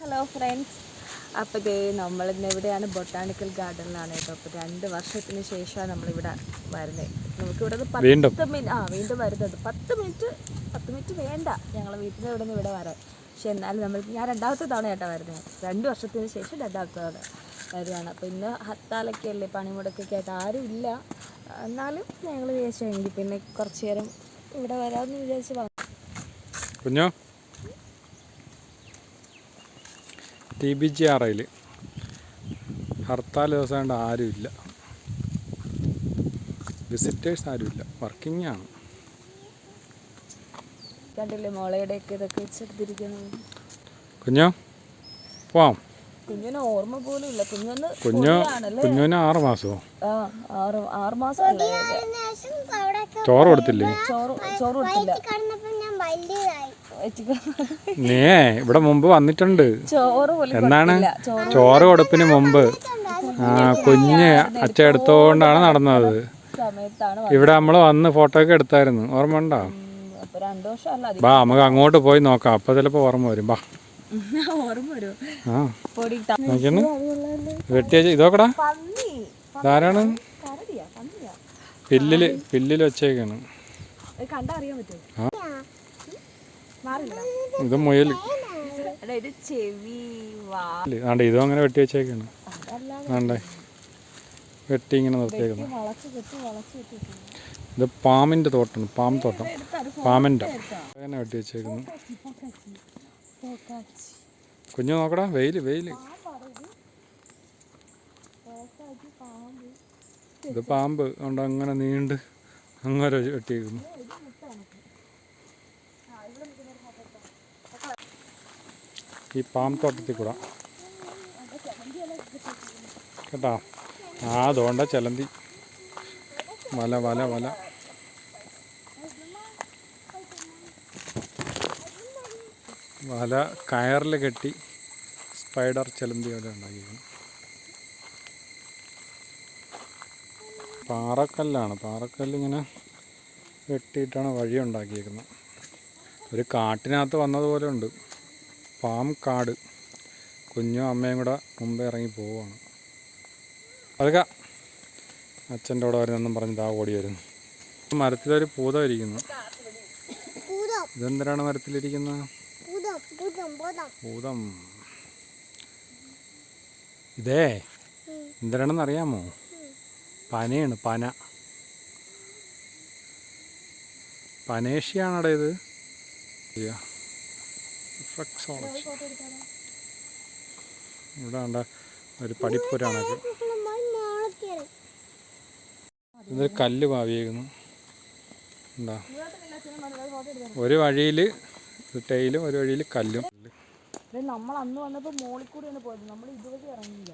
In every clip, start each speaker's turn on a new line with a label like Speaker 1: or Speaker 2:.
Speaker 1: Hello friends അപ്പോൾ ദേ നമ്മളിന്ന് എവിടെയാണ്? ബൊട്ടാണിക്കൽ ഗാർഡനിലാണ് കേട്ടോ. അപ്പോൾ രണ്ട് വർഷത്തിന് ശേഷമാണ് നമ്മളിവിടെ വരുന്നത് നമുക്ക് ഇവിടെ നിന്ന് പത്ത് മിനിറ്റ് ആ വീണ്ടും വരുന്നത് പത്ത് മിനിറ്റ് പത്ത് മിനിറ്റ് വേണ്ട. ഞങ്ങൾ വീട്ടിൽ ഇവിടെ നിന്ന് ഇവിടെ വരാൻ. പക്ഷെ എന്നാലും നമ്മൾ ഞാൻ രണ്ടാമത്തെ തവണ കേട്ടോ വരുന്നത് രണ്ട് വർഷത്തിന് ശേഷം രണ്ടാമത്തെ തവണ വരുവാണ്. അപ്പോൾ ഇന്ന് ഹത്താലൊക്കെ അല്ലേ പണിമുടക്കൊക്കെ ആയിട്ട് ആരും ഇല്ല. എന്നാലും ഞങ്ങൾ വിചാരിച്ചെങ്കിൽ പിന്നെ കുറച്ച് നേരം ഇവിടെ വരാമെന്ന് വിചാരിച്ച് വന്നു
Speaker 2: കുഞ്ഞോ? ടി ബി ജി ആർ ഐയിൽ ഹർത്താൽ ദിവസം കൊണ്ട് ആരുമില്ല. വിസിറ്റേഴ്സ് ആരുമില്ല. വർക്കിംഗ് ആണ്.
Speaker 1: കണ്ടില്ലേ മോളയുടെയൊക്കെ ഇതൊക്കെ
Speaker 2: കുഞ്ഞോ പോവാം.
Speaker 1: കുഞ്ഞിന് ഓർമ്മ പോലും ഇല്ല. കുഞ്ഞൊന്ന്
Speaker 2: കുഞ്ഞോ
Speaker 1: പൊടിയാണല്ലേ
Speaker 2: കുഞ്ഞുവിന് ആറ് മാസമോ?
Speaker 1: ആറ് ആറ് മാസം
Speaker 2: ചോറ് കൊടുത്തില്ലേ?
Speaker 1: ചോറ് ചോറ് കൊടുത്തില്ല
Speaker 3: കടന്നപ്പോ ഞാൻ വലിയതായി
Speaker 1: വെച്ചിട്ട്
Speaker 2: നീ ഇവിടെ മുമ്പ് വന്നിട്ടുണ്ട്. എന്താണ്?
Speaker 1: ചോറ്
Speaker 2: കൊടുപ്പിന് മുമ്പ്. ആ കുഞ്ഞ് അച്ഛ എടുത്തോണ്ടാണ് നടന്നത്. ഇവിടെ നമ്മൾ വന്ന് ഫോട്ടോ ഒക്കെ എടുത്തായിരുന്നു. ഓർമ്മ ഉണ്ടോ?
Speaker 1: വന്നത്. വർഷം അല്ല അധികം
Speaker 2: ബാ നമുക്ക് അങ്ങോട്ട് പോയി നോക്കാം. അപ്പൊ ചിലപ്പോ ഓർമ്മ വരും. ബാ.
Speaker 1: ഓർമ്മ വരും.
Speaker 2: ആ.
Speaker 1: പൊടി
Speaker 2: നോക്കിയാണ് വെട്ടിയ ഇതോക്കടാ.
Speaker 1: പന്നി
Speaker 2: ഇതാരാണ്?
Speaker 1: കരടിയാ പന്നിയാ.
Speaker 2: പില്ലിൽ പില്ലിൽ വെച്ചേക്കാണ്.
Speaker 1: അത് കണ്ടാ അറിയാൻ പറ്റുമോ?
Speaker 2: ആ. ഇത് മുയൽ. ആണ്ട് ഇതും അങ്ങനെ വെട്ടി വെച്ചേക്കാണ്. ആണ്ടേ. വെട്ടി ഇങ്ങനെ നിർത്തിയേക്കുന്നു.
Speaker 1: വളച്ച് കെട്ടി വളച്ച് കെട്ടി
Speaker 2: ഇത് പാമ്പിന്റെ തോട്ടാണ് പാമ്പ് തോട്ടം. പാമ്പിന്റെ അങ്ങനെ വെട്ടി വെച്ചേക്കുന്നു. കുഞ്ഞു നോക്കടാ വെയിൽ വെയിൽ. ഇത് പാമ്പ് കൊണ്ട് അങ്ങനെ നീണ്ട് അങ്ങനെ വെട്ടിയേക്കുന്നു. ഈ പാമ്പ് തോട്ടത്തിൽ കൂടാ. കേട്ടാ? ആ അതുകൊണ്ട ചെലന്തി. വല വല വല. വല കയറിൽ കെട്ടി സ്പൈഡർ ചെലന്തി വല ഉണ്ടാക്കിയിരുന്നു പാറക്കല്ലാണ്. പാറക്കല്ലിങ്ങനെ വെട്ടിയിട്ടാണ് വഴി ഉണ്ടാക്കിയേക്കുന്നത് ഒരു കാട്ടിനകത്ത് വന്നതുപോലെ ഉണ്ട്. പാം കാട്. കുഞ്ഞും അമ്മയും കൂടെ മുമ്പേ ഇറങ്ങി പോവുകയാണ്. അതൊക്കെ അച്ഛന്റെ കൂടെ വരുന്നെന്നും പറഞ്ഞ് ഇതാ ഓടി വരുന്നു. മരത്തിലൊരു പൂത. ഇരിക്കുന്നു ഇതെന്തിനാണ് മരത്തിലിരിക്കുന്നത്?
Speaker 3: ഭൂതം
Speaker 2: ഇതേ എന്തിനാണെന്ന് അറിയാമോ പനയാണ് പന. പനേഷ്യാണടെ ഇത് ഇയ്യ. റിഫ്ലക്സോളജി. ഇവിടെ ഉണ്ട് ഒരു
Speaker 3: മോളക്കേറി
Speaker 2: ഇതൊരു കല്ല് പാവിയേക്കുന്നു എന്താ ഒരു വഴിയിൽ ടൈലും ഒരു വഴിയിൽ കല്ലും.
Speaker 1: നമ്മൾ അന്ന് വന്നപ്പോ മോളിൽ കൂടിയാണ് പോയത്. നമ്മൾ ഇതുവഴി ഇറങ്ങിയില്ല.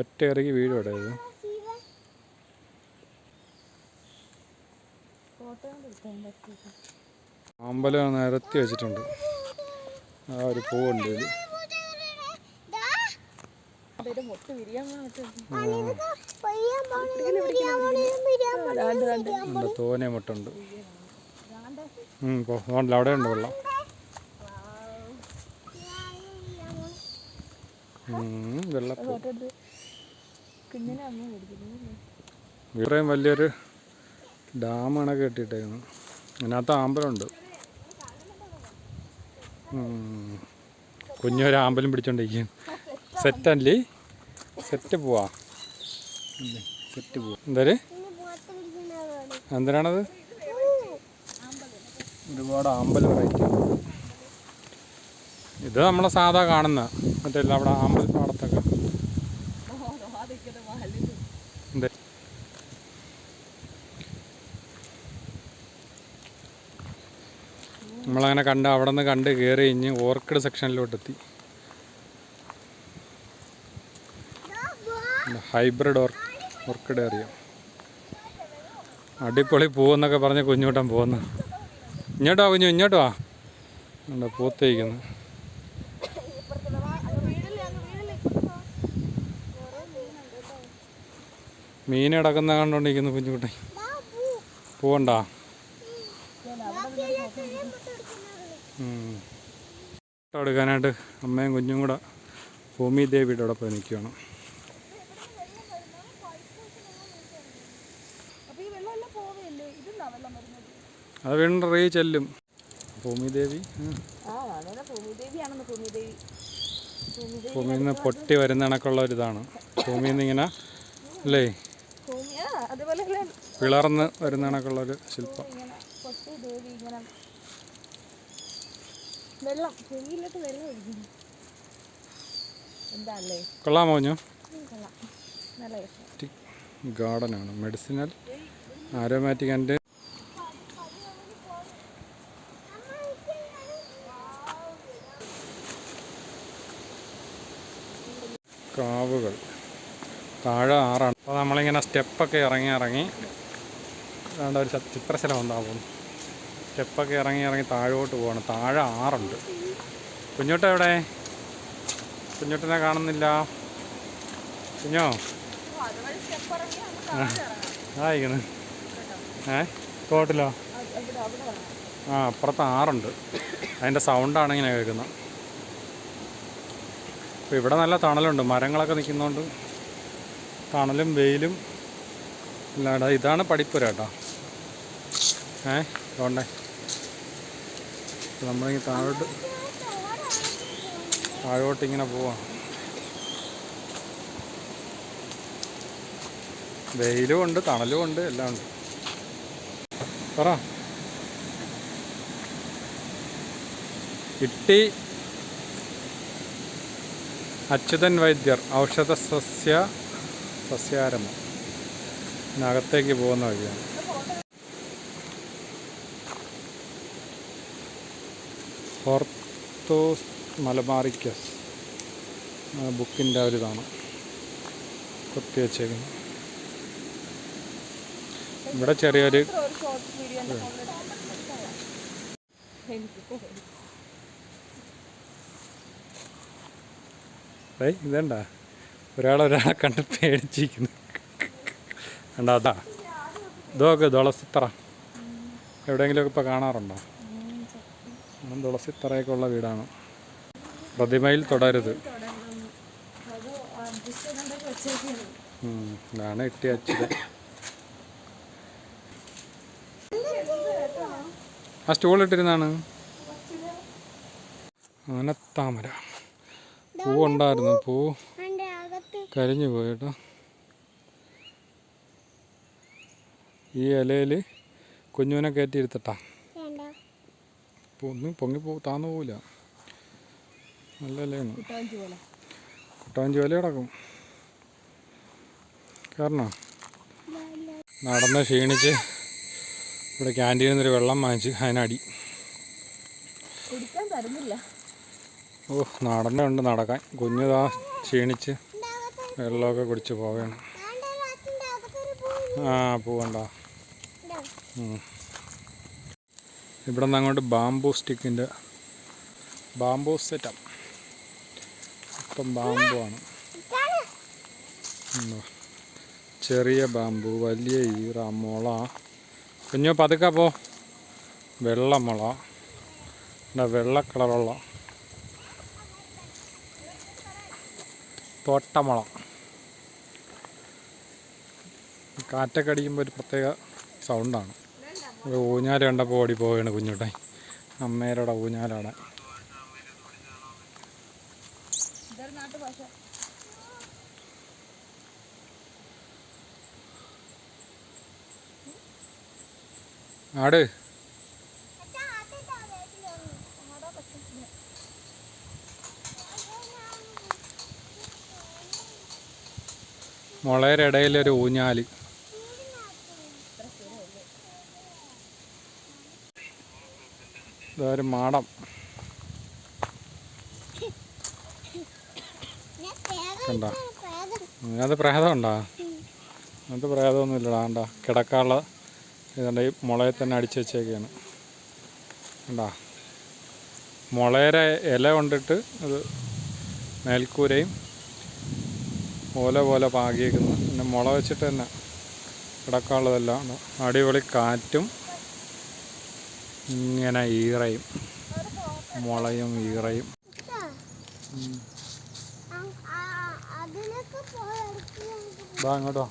Speaker 2: ഒറ്റ ഇറങ്ങി വീട് ഇവിടെ ഇത്.
Speaker 1: ഫോട്ടോ എടുക്കാൻ പറ്റില്ല
Speaker 2: അമ്പലം നിരത്തി വെച്ചിട്ടുണ്ട്. ആ ഒരു പൂവുണ്ട് ഇതിൽ തോനെ മുട്ടുണ്ട്. ഉം, പോ അവിടെ ഉണ്ട് വെള്ളം. വെള്ളപ്പൂ. ഇത്രയും വലിയൊരു ഡാമാണ് കെട്ടിയിട്ടേക്കുന്നത്. അതിനകത്ത് ആമ്പലുണ്ട് ഉം. പിടിച്ചോണ്ടിരിക്കും സെറ്റ് പിടിച്ചോണ്ടിരിക്കും സെറ്റല്ലേ സെറ്റ് പോവാ. സെറ്റ് പോവാ. എന്തായാലും എന്തിനാണത്? ഒരുപാട് ആമ്പൽ വെറൈറ്റി. ഇത് നമ്മളെ സാധാ കാണുന്ന മറ്റേ അവിടെ ആമ്പൽ പാടത്തൊക്കെ എന്ത്? നമ്മളങ്ങനെ കണ്ട് അവിടെ നിന്ന് കണ്ട് കയറി കഴിഞ്ഞ് ഓർക്കിഡ് സെക്ഷനിലോട്ടെത്തി. ഹൈബ്രിഡ് ഓർ ഓർക്കിഡ് അറിയാം. അടിപൊളി പൂവെന്നൊക്കെ പറഞ്ഞ് കുഞ്ഞൂട്ടൻ പോകുന്നു ഇങ്ങോട്ടോ കുഞ്ഞു ഇങ്ങോട്ടോ വാ. ഉണ്ട് പൂത്തേക്കുന്നു. മീൻ കിടക്കുന്ന കണ്ടോണ്ടിരിക്കുന്നു കുഞ്ഞുകുട്ടി പൂവണ്ടാ? ഫോട്ടോ എടുക്കാനായിട്ട് അമ്മയും കുഞ്ഞും കൂടെ ഭൂമി ദേവിയുടെ അവിടെ പോയി നിൽക്കുകയാണ് അത് വീണ്ടും റീ ചെല്ലും.
Speaker 1: ഭൂമിദേവി
Speaker 2: ഭൂമിയിൽ നിന്ന് പൊട്ടി വരുന്ന കണക്കുള്ള ഒരിതാണ് ഭൂമിയിൽ നിന്ന് ഇങ്ങനെ അല്ലേ? പിളർന്ന് വരുന്ന കണക്കുള്ള ഒരു ശില്പം
Speaker 1: ഇങ്ങനെ പൊട്ടി ദേവി ഇങ്ങനെ വെള്ളം ഭൂമിയിലോട്ട് വെള്ളം ഒഴിക്കുന്നു എന്താല്ലേ
Speaker 2: കൊള്ളാമോ ഞാൻ
Speaker 1: കൊള്ളാം. നല്ല
Speaker 2: ഗാർഡനാണ്. മെഡിസിനൽ ആരോമാറ്റിക് ആൻഡ് കാവുകൾ. താഴെ ആറാണ്. അപ്പോൾ നമ്മളിങ്ങനെ സ്റ്റെപ്പൊക്കെ ഇറങ്ങി ഇറങ്ങി. വേണ്ട ഒരു ചിത്രശലം ഉണ്ടാവും സ്റ്റെപ്പൊക്കെ ഇറങ്ങി ഇറങ്ങി താഴോട്ട് പോകണം താഴെ ആറുണ്ട്. കുഞ്ഞോട്ട എവിടെ? കുഞ്ഞോട്ടിനെ കാണുന്നില്ല. കുഞ്ഞോ? ആയിക്കണ് ഏ? തോട്ടിലോ? ആ അപ്പുറത്ത് ആറുണ്ട്. അതിന്റെ സൗണ്ടാണ് ഇങ്ങനെ കേൾക്കുന്നത് അപ്പോൾ ഇവിടെ നല്ല തണലുണ്ട്. മരങ്ങളൊക്കെ നിൽക്കുന്നതുകൊണ്ട് തണലും വെയിലും ഇല്ലാടാ ഇതാണ് പഠിപ്പുര കേട്ടോ ഏ? അതുകൊണ്ടേ നമ്മളിങ്ങനെ താഴോട്ട് താഴോട്ട് ഇങ്ങനെ പോവാം. വെയിലും ഉണ്ട് തണലും ഉണ്ട് എല്ലാം ഉണ്ട്. പറ. ഇട്ടി അച്യുതൻ വൈദ്യർ ഔഷധ സസ്യ സസ്യാരമം അകത്തേക്ക് പോകുന്ന വഴിയാണ്. ഹോർത്തോസ് മലബാറിക്കസ് ബുക്കിന്റെ ഒരു ഇതാണ്. കൊത്തി വെച്ചേക്കുന്നത് ഇവിടെ ചെറിയൊരു ഏയ് ഇതണ്ട. ഒരാളൊരാളെ കണ്ട് പേടിച്ചിരിക്കുന്നു. കണ്ടാ അതാ. ഇതൊക്കെ തുളസിത്തറ എവിടെയെങ്കിലുമൊക്കെ ഇപ്പോൾ കാണാറുണ്ടോ? തുളസിത്തറയൊക്കെ ഉള്ള വീടാണ്. പ്രതിമയിൽ തുടരുത്. ഇതാണ് കിട്ടിയ അച്ഛൻ ആ സ്റ്റൂൾ ഇട്ടിരുന്നാണ്? ആനത്താമര പൂ
Speaker 3: ഉണ്ടായിരുന്നു. പൂ
Speaker 2: കരിഞ്ഞു പോയി കേട്ടോ. ഈ ഇലയിൽ കുഞ്ഞുവിനെ കയറ്റി ഇരുത്തട്ടാ ഒന്നും പൊങ്ങി പോ താന്നു പോവില്ല. നല്ല ഇലയാണ്.
Speaker 1: കുട്ടാഞ്ചി
Speaker 2: വല കിടക്കും. കാരണം നടന്ന് ക്ഷീണിച്ച് ഇവിടെ ക്യാന്റീനിൽ നിന്നൊരു വെള്ളം വാങ്ങിച്ച് അതിനടി.
Speaker 1: കുടിക്കാൻ നടന്നേ
Speaker 2: ഓ നടന്നുണ്ട് നടക്കാൻ. കുഞ്ഞുതാ ക്ഷീണിച്ച് വെള്ളമൊക്കെ കുടിച്ച് പോവുകയാണ്. ആ പോവണ്ട. ഇവിടെ നിന്ന് അങ്ങോട്ട് ബാംബൂ സ്റ്റിക്കിന്റെ ബാംബു സെറ്റപ്പ്. ഇപ്പം ബാംബു ആണ്. ചെറിയ ബാംബു വലിയ ഈറ മുള. കുഞ്ഞു പതുക്കെ പോ. വെള്ള മുള പിന്നെ വെള്ള കളറുള്ള തോട്ടമുള. കാറ്റൊക്കെ അടിക്കുമ്പോൾ ഒരു പ്രത്യേക സൗണ്ടാണ് ഒരു ഊഞ്ഞാൽ കണ്ടപ്പോൾ ഓടി പോവുകയാണ് കുഞ്ഞുട്ടെ. അമ്മേരോടെ ഊഞ്ഞാലാണ്. ആട്. മുളയുടെ ഇടയിലൊരു ഊഞ്ഞാൽ ഇതൊരു മാടം.
Speaker 3: ഞാൻ പ്രേതം ഉണ്ടാ പ്രേതമൊന്നും
Speaker 2: അത് പ്രേതമുണ്ടോ? അത് പ്രേതമൊന്നുമില്ലടാ കണ്ടാ? കിടക്കാനുള്ള ഇതുണ്ട് ഈ മുളയെ തന്നെ അടിച്ചു വെച്ചേക്കാണ്. കണ്ടാ? മുളയുടെ ഇല കൊണ്ടിട്ട് അത് മേൽക്കൂരയും ഓല പോലെ പാകിയേക്കുന്നു. പിന്നെ മുള വെച്ചിട്ട് തന്നെ കിടക്കാനുള്ളതെല്ലാം. അടിപൊളി കാറ്റും ഇങ്ങനെ ഈറയും. മുളയും ഈറയും. വാ. അങ്ങോട്ടോ